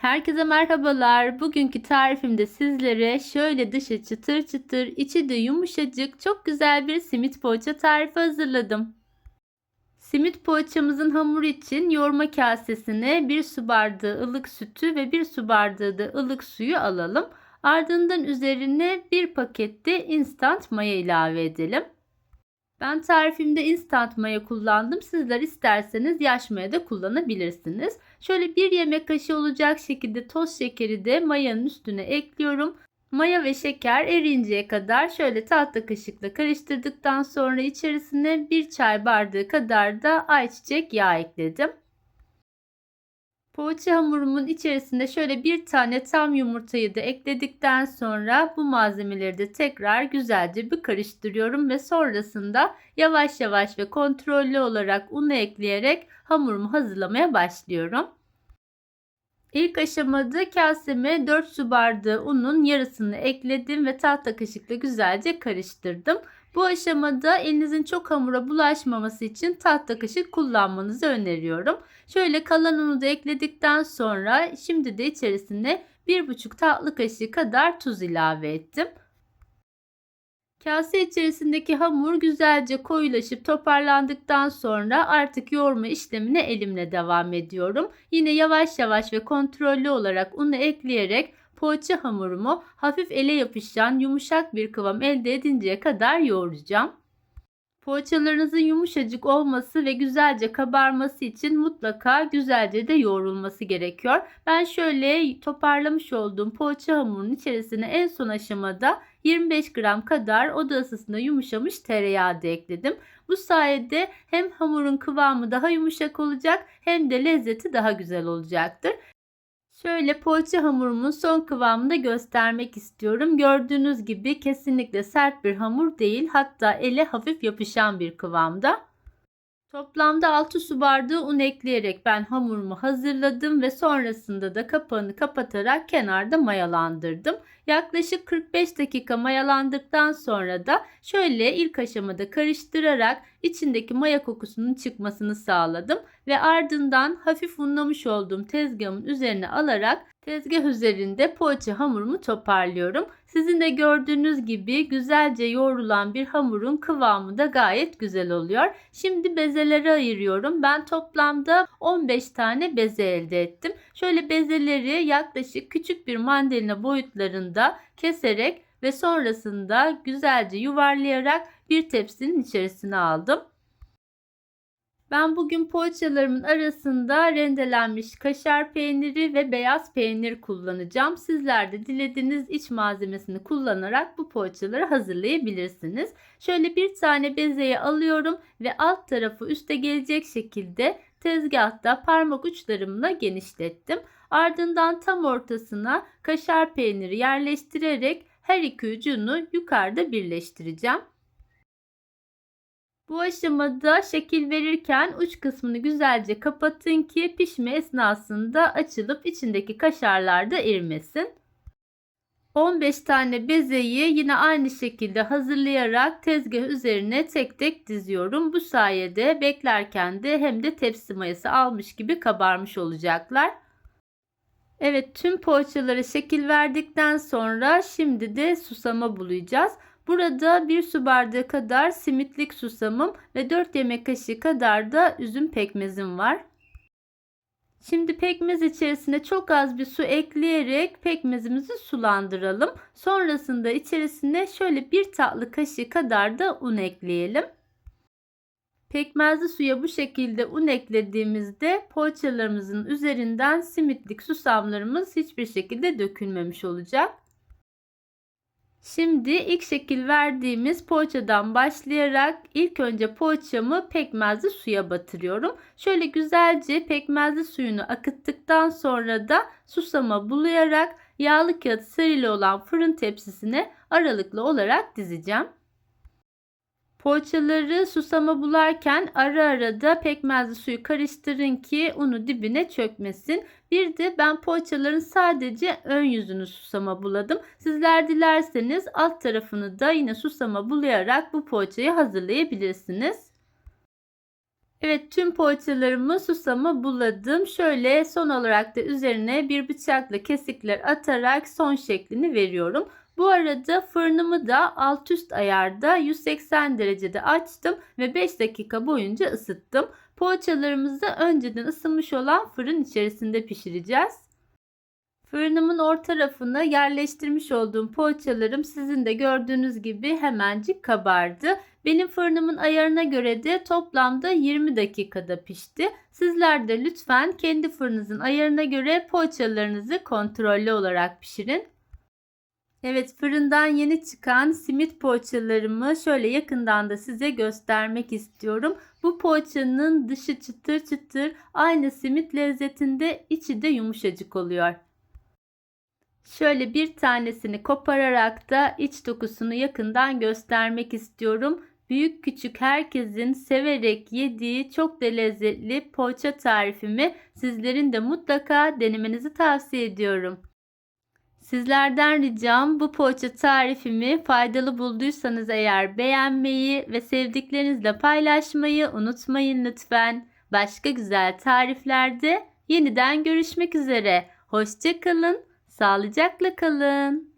Herkese merhabalar. Bugünkü tarifimde sizlere şöyle dışı çıtır çıtır, içi de yumuşacık, çok güzel bir simit poğaça tarifi hazırladım. Simit poğaçamızın hamuru için yoğurma kasesine 1 su bardağı ılık sütü ve 1 su bardağı da ılık suyu alalım. Ardından üzerine bir pakette instant maya ilave edelim. Ben tarifimde instant maya kullandım. Sizler isterseniz yaş maya da kullanabilirsiniz. Şöyle bir yemek kaşığı olacak şekilde toz şekeri de mayanın üstüne ekliyorum. Maya ve şeker erinceye kadar şöyle tahta kaşıkla karıştırdıktan sonra içerisine bir çay bardağı kadar da ayçiçek yağı ekledim. Poğaça hamurumun içerisinde şöyle bir tane tam yumurtayı da ekledikten sonra bu malzemeleri de tekrar güzelce bir karıştırıyorum ve sonrasında yavaş yavaş ve kontrollü olarak unu ekleyerek hamurumu hazırlamaya başlıyorum. İlk aşamada kaseme 4 su bardağı unun yarısını ekledim ve tahta kaşıkla güzelce karıştırdım. Bu aşamada elinizin çok hamura bulaşmaması için tahta kaşık kullanmanızı öneriyorum. Şöyle kalan unu da ekledikten sonra şimdi de içerisine 1,5 tatlı kaşığı kadar tuz ilave ettim. Kase içerisindeki hamur güzelce koyulaşıp toparlandıktan sonra artık yoğurma işlemine elimle devam ediyorum. Yine yavaş yavaş ve kontrollü olarak unu ekleyerek poğaça hamurumu hafif ele yapışan yumuşak bir kıvam elde edinceye kadar yoğuracağım. Poğaçalarınızın yumuşacık olması ve güzelce kabarması için mutlaka güzelce de yoğrulması gerekiyor. Ben şöyle toparlamış olduğum poğaça hamurunun içerisine en son aşamada 25 gram kadar oda ısısında yumuşamış tereyağı da ekledim. Bu sayede hem hamurun kıvamı daha yumuşak olacak hem de lezzeti daha güzel olacaktır. Şöyle poğaça hamurumun son kıvamını da göstermek istiyorum. Gördüğünüz gibi kesinlikle sert bir hamur değil. Hatta ele hafif yapışan bir kıvamda. Toplamda 6 su bardağı un ekleyerek ben hamurumu hazırladım ve sonrasında da kapağını kapatarak kenarda mayalandırdım. Yaklaşık 45 dakika mayalandıktan sonra da şöyle ilk aşamada karıştırarak içindeki maya kokusunun çıkmasını sağladım ve ardından hafif unlamış olduğum tezgahımın üzerine alarak tezgah üzerinde poğaça hamurumu toparlıyorum. Sizin de gördüğünüz gibi güzelce yoğrulan bir hamurun kıvamı da gayet güzel oluyor. Şimdi bezelere ayırıyorum. Ben toplamda 15 tane beze elde ettim. Şöyle bezeleri yaklaşık küçük bir mandalina boyutlarında keserek ve sonrasında güzelce yuvarlayarak bir tepsinin içerisine aldım. Ben bugün poğaçalarımın arasında rendelenmiş kaşar peyniri ve beyaz peynir kullanacağım. Sizler de dilediğiniz iç malzemesini kullanarak bu poğaçaları hazırlayabilirsiniz. Şöyle bir tane bezeyi alıyorum ve alt tarafı üste gelecek şekilde tezgahta parmak uçlarımla genişlettim. Ardından tam ortasına kaşar peyniri yerleştirerek her iki ucunu yukarıda birleştireceğim. Bu aşamada şekil verirken uç kısmını güzelce kapatın ki pişme esnasında açılıp içindeki kaşarlar da erimesin. 15 tane bezeyi yine aynı şekilde hazırlayarak tezgah üzerine tek tek diziyorum. Bu sayede beklerken de hem de tepsi mayası almış gibi kabarmış olacaklar. Evet tüm poğaçalara şekil verdikten sonra şimdi de susama bulayacağız. Burada 1 su bardağı kadar simitlik susamım ve 4 yemek kaşığı kadar da üzüm pekmezim var. Şimdi pekmez içerisine çok az bir su ekleyerek pekmezimizi sulandıralım. Sonrasında içerisine şöyle bir tatlı kaşığı kadar da un ekleyelim. Pekmezli suya bu şekilde un eklediğimizde poğaçalarımızın üzerinden simitlik susamlarımız hiçbir şekilde dökülmemiş olacak. Şimdi ilk şekil verdiğimiz poğaçadan başlayarak ilk önce poğaçamı pekmezli suya batırıyorum. Şöyle güzelce pekmezli suyunu akıttıktan sonra da susama bulayarak yağlı kağıt serili olan fırın tepsisine aralıklı olarak dizeceğim. Poğaçaları susama bularken ara ara da pekmezli suyu karıştırın ki unu dibine çökmesin. Bir de ben poğaçaların sadece ön yüzünü susama buladım. Sizler dilerseniz alt tarafını da yine susama bulayarak bu poğaçayı hazırlayabilirsiniz. Evet tüm poğaçalarımı susama buladım. Şöyle son olarak da üzerine bir bıçakla kesikler atarak son şeklini veriyorum. Bu arada fırınımı da alt üst ayarda 180 derecede açtım ve 5 dakika boyunca ısıttım. Poğaçalarımızı önceden ısınmış olan fırın içerisinde pişireceğiz. Fırınımın orta rafına yerleştirmiş olduğum poğaçalarım sizin de gördüğünüz gibi hemencik kabardı. Benim fırınımın ayarına göre de toplamda 20 dakikada pişti. Sizler de lütfen kendi fırınınızın ayarına göre poğaçalarınızı kontrollü olarak pişirin. Evet fırından yeni çıkan simit poğaçalarımı şöyle yakından da size göstermek istiyorum. Bu poğaçanın dışı çıtır çıtır aynı simit lezzetinde içi de yumuşacık oluyor. Şöyle bir tanesini kopararak da iç dokusunu yakından göstermek istiyorum. Büyük küçük herkesin severek yediği çok da lezzetli poğaça tarifimi sizlerin de mutlaka denemenizi tavsiye ediyorum. Sizlerden ricam bu poğaça tarifimi faydalı bulduysanız eğer beğenmeyi ve sevdiklerinizle paylaşmayı unutmayın lütfen. Başka güzel tariflerde yeniden görüşmek üzere. Hoşçakalın, sağlıcakla kalın.